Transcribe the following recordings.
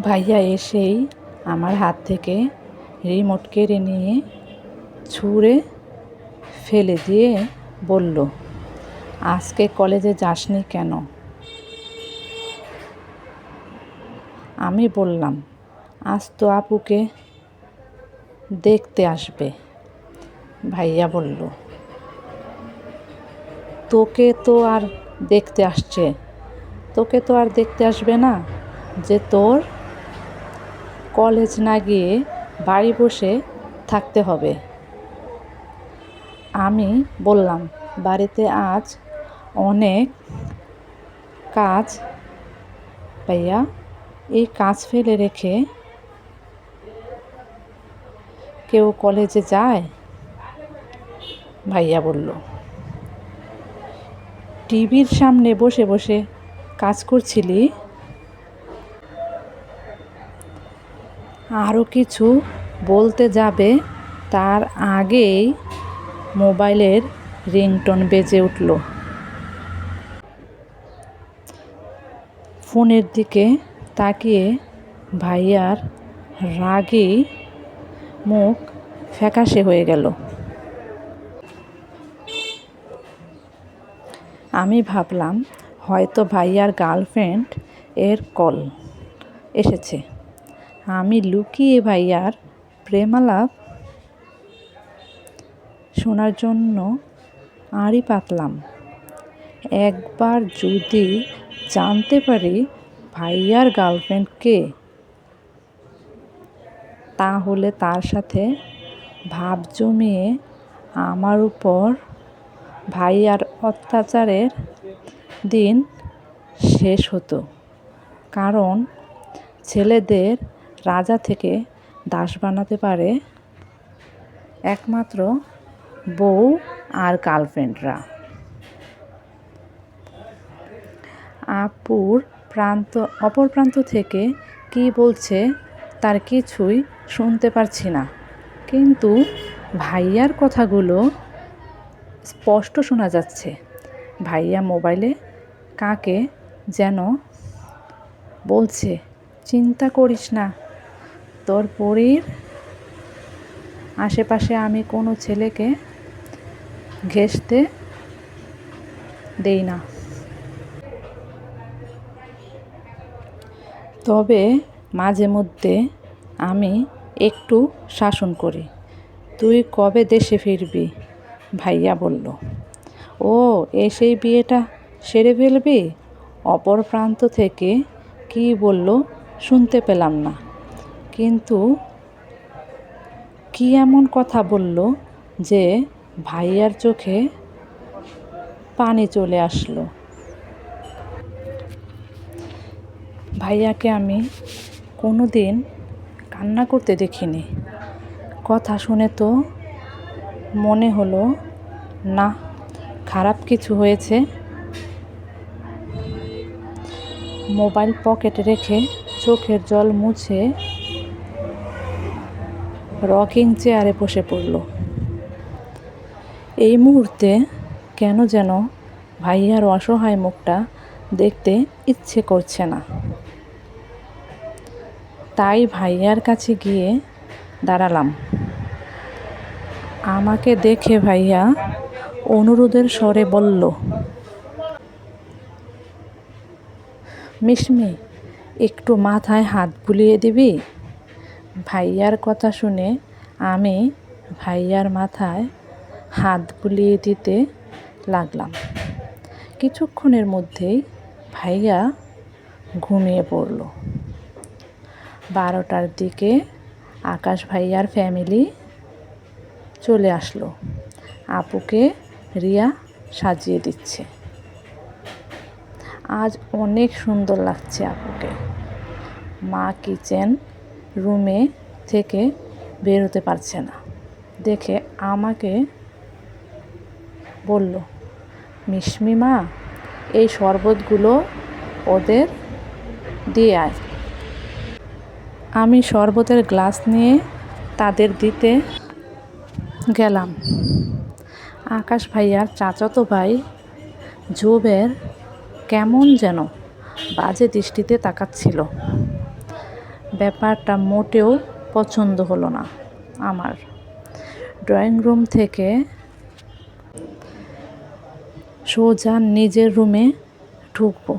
ভাইয়া এসেই আমার হাত থেকে রিমোট কেড়ে নিয়ে ছুঁড়ে ফেলে দিয়ে বলল, আজকে কলেজে যাসনি কেন? আমি বললাম, আজ তো আপুকে দেখতে আসবে। ভাইয়া বলল, তোকে তো আর দেখতে আসছে। তোকে তো আর দেখতে আসবে না যে তোর কলেজ না গিয়ে বাড়ি বসে থাকতে হবে। আমি বললাম, বাড়িতে আজ অনেক কাজ ভাইয়া, এই কাজ ফেলে রেখে কেউ কলেজে যায়? ভাইয়া বলল, টিভির সামনে বসে বসে কাজ করছিলি? আরও কিছু বলতে যাবে, তার আগেই মোবাইলের রিংটোন বেজে উঠল। ফোনের দিকে তাকিয়ে ভাইয়ার রাগে মুখ ফ্যাকাশে হয়ে গেল। আমি ভাবলাম, হয়তো ভাইয়ার গার্লফ্রেন্ড এর কল এসেছে। আমি লুকিয়ে ভাইয়ার প্রেমালাপ শোনার জন্য আড়ি পাতলাম। একবার যদি জানতে পারি ভাইয়ার গার্লফ্রেন্ড কে, তাহলে তার সাথে ভাব জমিয়ে আমার উপর ভাইয়ার অত্যাচারের দিন শেষ হতো। কারণ ছেলেদের রাজা থেকে দাস বানাতে পারে একমাত্র বউ আর গার্লফ্রেন্ডরা। আপুর প্রান্ত, অপর প্রান্ত থেকে কি বলছে তার কিছুই শুনতে পারছি না। কিন্তু ভাইয়ার কথাগুলো স্পষ্ট শোনা যাচ্ছে। ভাইয়া মোবাইলে কাকে যেন বলছে, চিন্তা করিস না তোর পরীর আশেপাশে আমি কোনো ছেলেকে ঘেঁষতে দেই না। তবে মাঝে মধ্যে আমি একটু শাসন করি। তুই কবে দেশে ফিরবি? ভাইয়া বলল। ও এসেই বিয়েটা সেরে ফেলবি? অপর প্রান্ত থেকে কি বলল শুনতে পেলাম না। কিন্তু কি এমন কথা বলল যে ভাইয়ার চোখে পানি চলে আসলো? ভাইয়াকে আমি কোনো দিন কান্না করতে দেখিনি। কথা শুনে তো মনে হলো, না, খারাপ কিছু হয়েছে। মোবাইল পকেটে রেখে চোখের জল মুছে রকিং চেয়ারে বসে পড়ল। এই মুহূর্তে কেন যেন ভাইয়ার অসহায় মুখটা দেখতে ইচ্ছে করছে না। তাই ভাইয়ার কাছে গিয়ে দাঁড়ালাম। আমাকে দেখে ভাইয়া অনুরোধের স্বরে বলল মিশমি একটু মাথায় হাত বুলিয়ে দিবি? ভাইয়ার কথা শুনে আমি ভাইয়ার মাথায় হাত বুলিয়ে দিতে লাগলাম। কিছুক্ষণের মধ্যেই ভাইয়া ঘুমিয়ে পড়ল। বারোটার দিকে আকাশ ভাইয়ার ফ্যামিলি চলে আসলো। আপুকে রিয়া সাজিয়ে দিচ্ছে। আজ অনেক সুন্দর লাগছে আপুকে। মা কিচেন রুমে থেকে বেরোতে পারছে না। দেখে আমাকে বলল মিশমি মা, এই শরবতগুলো ওদের দিয়ে আয়। আমি শরবতের গ্লাস নিয়ে তাদের দিতে গেলাম। আকাশ ভাইয়ার চাচাতো ভাই জুবের কেমন যেন বাজে দৃষ্টিতে তাকাচ্ছিল। ব্যাপারটা মোটেও পছন্দ হলো না আমার। ড্রয়িং রুম থেকে সোজা নিজের রুমে ঢুকবো।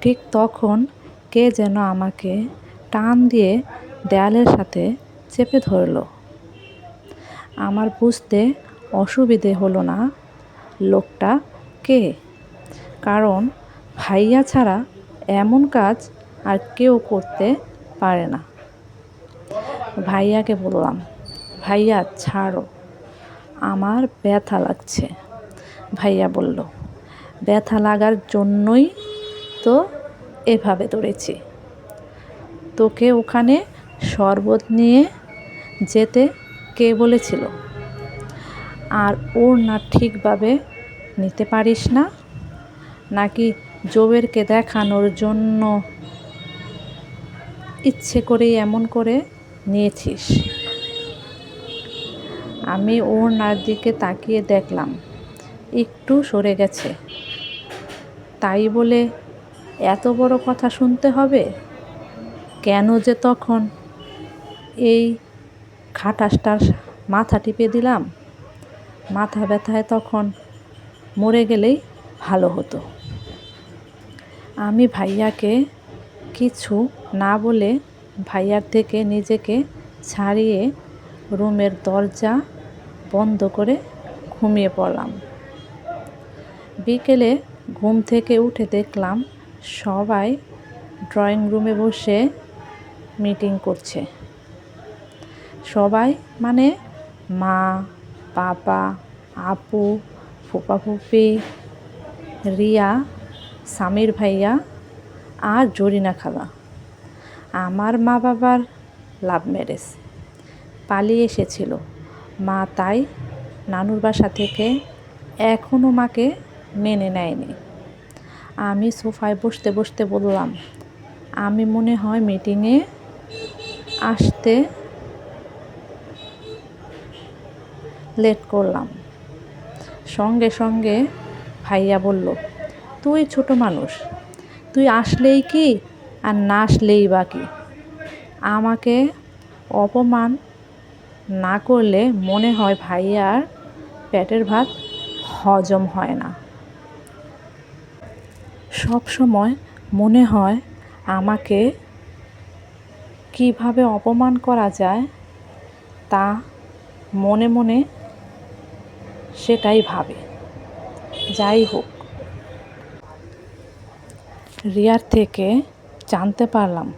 ঠিক তখন কে যেন আমাকে টান দিয়ে দেয়ালের সাথে চেপে ধরলো। আমার বুঝতে অসুবিধে হলো না লোকটা কে? কারণ ভাইয়া ছাড়া এমন কাজ আর কেউ করতে পারে না। ভাইয়াকে বললাম, ভাইয়া, ছাড়ো। আমার ব্যথা লাগছে। ভাইয়া বলল, ব্যথা লাগার জন্যই তো এভাবে ধরেছি। তোকে ওখানে শরবত নিয়ে যেতে কে বলেছিল? আর ওর না ঠিকভাবে নিতে পারিস না? নাকি জোবেরকে দেখানোর জন্য ইচ্ছে করেই এমন করে নিয়েছিস। আমি ওর দিকে তাকিয়ে দেখলাম, একটু সরে গেছে। তাই বলে এত বড় কথা শুনতে হবে? কেন যে তখন এই খাটাসটার মাথা টিপে দিলাম? মাথা ব্যথায় তখন মরে গেলেই ভালো হতো। আমি ভাইয়াকে কিছু না বলে ভাইয়ার থেকে নিজেকে ছাড়িয়ে রুমের দরজা বন্ধ করে ঘুমিয়ে পড়লাম। বিকেলে ঘুম থেকে উঠে দেখলাম সবাই ড্রয়িং রুমে বসে মিটিং করছে। সবাই মানে মা বাবা আপু, ফুপা ফুপি, রিয়া, সামির ভাইয়া আর জরিনা খালা। আমার মা বাবার লাভ ম্যারেজ পালিয়ে এসেছিল। মা তাই নানুর বাসা থেকে এখনও মাকে মেনে নেয়নি। আমি সোফায় বসতে বসতে বললাম, আমি মনে হয় মিটিংয়ে আসতে লেট করলাম। সঙ্গে সঙ্গে ভাইয়া বলল, তুই ছোট মানুষ, তুই আসলেই কি আর না আসলেই বাকি। আমাকে অপমান না করলে মনে হয় ভাইয়ার পেটের ভাত হজম হয় না। সব সময় মনে হয় আমাকে কীভাবে অপমান করা যায় তা মনে মনে সেটাই ভাবে। যাই হোক, রিয়ার থেকে জানতে পারলাম।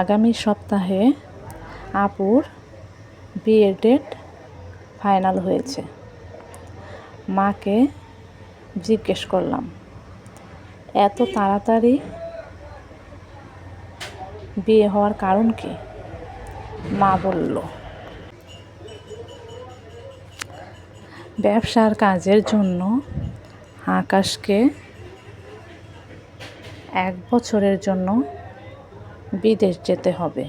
আগামী সপ্তাহে আপুর বিয়ের ডেট ফাইনাল হয়েছে। মাকে জিজ্ঞেস করলাম, এত তাড়াতাড়ি বিয়ে হওয়ার কারণ কি? মা বলল, ব্যবসার কাজের জন্য আকাশকে এক বছরের জন্য বিদেশ যেতে হবে।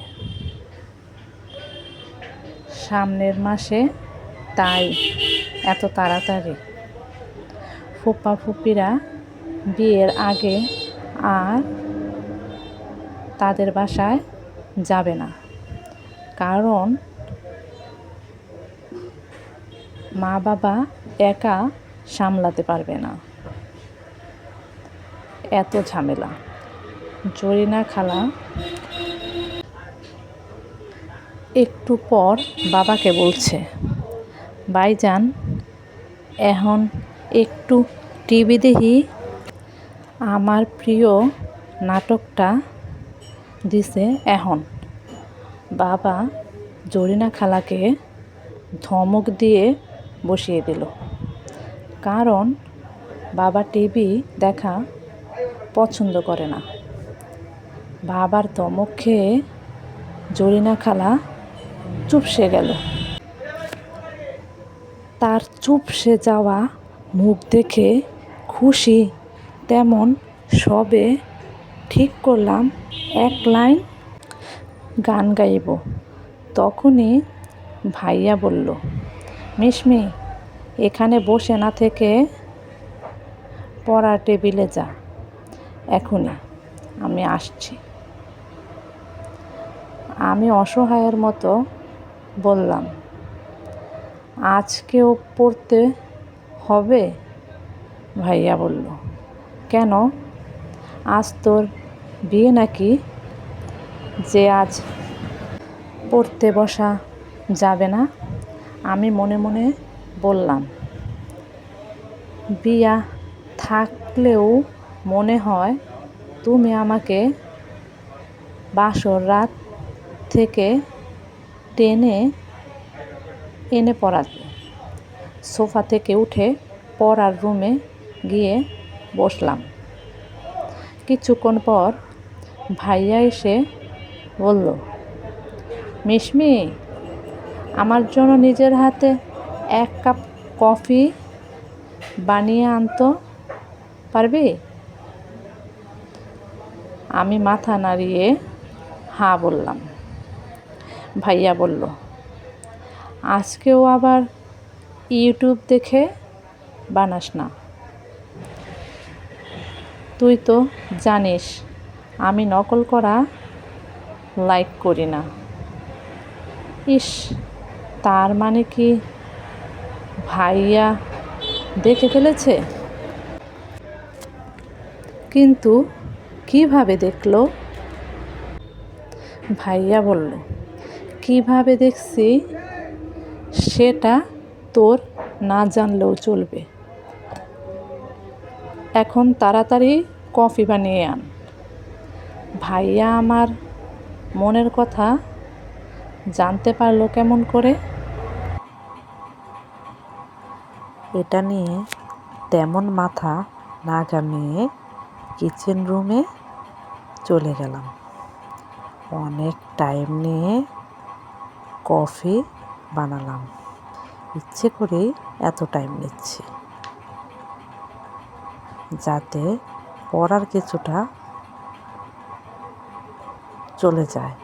সামনের মাসে তাই এত তাড়াতাড়ি। ফুপা ফুপিরা বিয়ের আগে আর তাদের বাসায় যাবে না। কারণ মা বাবা একা সামলাতে পারবে না। এত ঝামেলা। জরিনা খালা। একটু পর বাবাকে বলছে, ভাইজান, এখন একটু টিভি দেখি। আমার প্রিয় নাটকটা দিছে এখন। বাবা জরিনা খালাকে ধমক দিয়ে বসিয়ে দিল, কারণ বাবা টিভি দেখা পছন্দ করে না। বাবার ধমক খেয়ে জরিনা খালা চুপসে গেল। তার চুপসে যাওয়া মুখ দেখে খুশি, তেমন সবে ঠিক করলাম এক লাইন গান গাইব। তখনই ভাইয়া বলল মিশমি এখানে বসে না থেকে পড়ার টেবিলে যা। এখনই আমি আসছি। আমি অসহায়ের মতো বললাম, আজকেও পড়তে হবে? ভাইয়া বলল, কেন? আজ তোর বিয়ে নাকি? যে আজ পড়তে বসা যাবে না? আমি মনে মনে বললাম, বিয়া থাকলেও মনে হয় তুমি আমাকে বাসর রাত থেকে টেনে এনে পড়াতে সোফা থেকে উঠে পড়ার রুমে গিয়ে বসলাম। কিছুক্ষণ পর ভাইয়া এসে বলল, মিশমি, আমার জন্য নিজের হাতে এক কাপ কফি বানিয়ে আনতো পারবি? আমি মাথা নাড়িয়ে হ্যাঁ বললাম। ভাইয়া বলল, আজকেও আবার ইউটিউব দেখে বানাস না। তুই তো জানিস, আমি নকল করা লাইক করি না। ইস, তার মানে কি ভাইয়া দেখে ফেলেছে? কিন্তু কীভাবে দেখল? ভাইয়া বলল, কীভাবে দেখছি সেটা তোর না জানলেও চলবে। এখন তাড়াতাড়ি কফি বানিয়ে আন। ভাইয়া আমার মনের কথা জানতে পারল কেমন করে? এটা নিয়ে তেমন মাথা না ঘামিয়ে কিচেন রুমে চলে গেলাম। অনেক টাইম নিয়ে কফি বানালাম। ইচ্ছে করেই এত টাইম নিচ্ছি। যাতে পড়ার কিছুটা চলে যায়।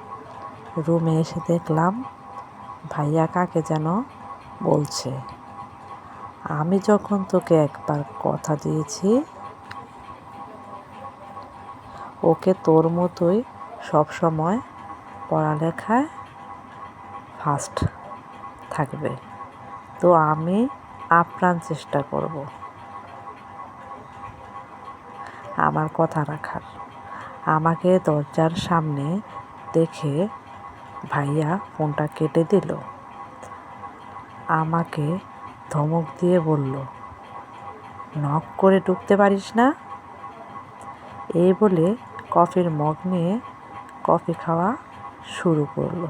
রুমে এসে দেখলাম ভাইয়া কাকে যেন বলছে। আমি যখন তোকে একবার কথা দিয়েছি ওকে তোর মতোই সব সময় পড়ালেখায় ফার্স্ট থাকবে। তো আমি আপ্রাণ চেষ্টা করব। আমার কথা রাখার। আমাকে দরজার সামনে দেখে ভাইয়া ফোনটা কেটে দিল। আমাকে ধমক দিয়ে বলল নক করে ঢুকতে পারিস না? এই বলে কফির মগ নিয়ে কফি খাওয়া শুরু করল।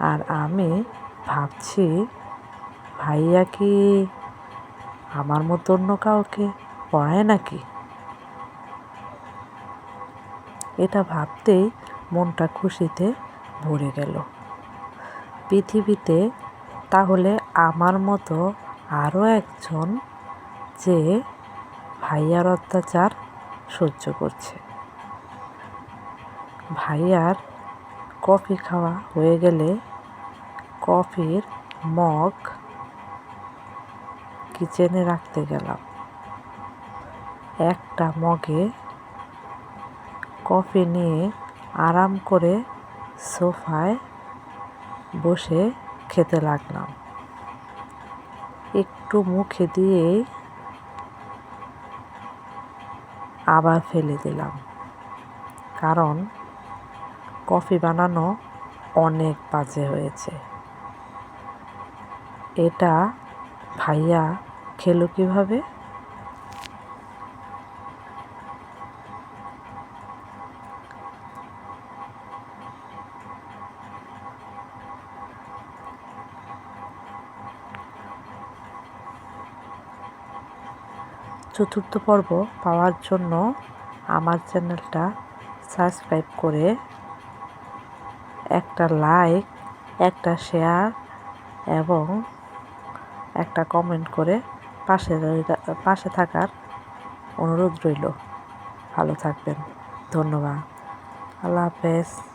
আর আমি ভাবছি, ভাইয়া কি আমার মতো অন্য কাউকে পড়ায় নাকি? এটা ভাবতেই মনটা খুশিতে ভরে গেল। পৃথিবীতে তাহলে আমার মতো আরও একজন যে ভাইয়ার অত্যাচার সহ্য করছে। ভাইয়ার কফি খাওয়া হয়ে গেলে কফির মগ কিচেনে রাখতে গেলাম। একটা মগে কফি নিয়ে আরাম করে সোফায় বসে খেতে লাগলাম। একটু মুখে দিয়ে আবার ফেলে দিলাম। কারণ কফি বানানো অনেক বাজে হয়েছে। এটা ভাইয়া খেলো কীভাবে? চতুর্থ পর্ব পাওয়ার জন্য আমার চ্যানেলটা সাবস্ক্রাইব করে একটা লাইক, একটা শেয়ার এবং একটা কমেন্ট করে পাশে পাশে থাকার অনুরোধ রইল। ভালো থাকবেন। ধন্যবাদ। আল্লাহ হাফেজ।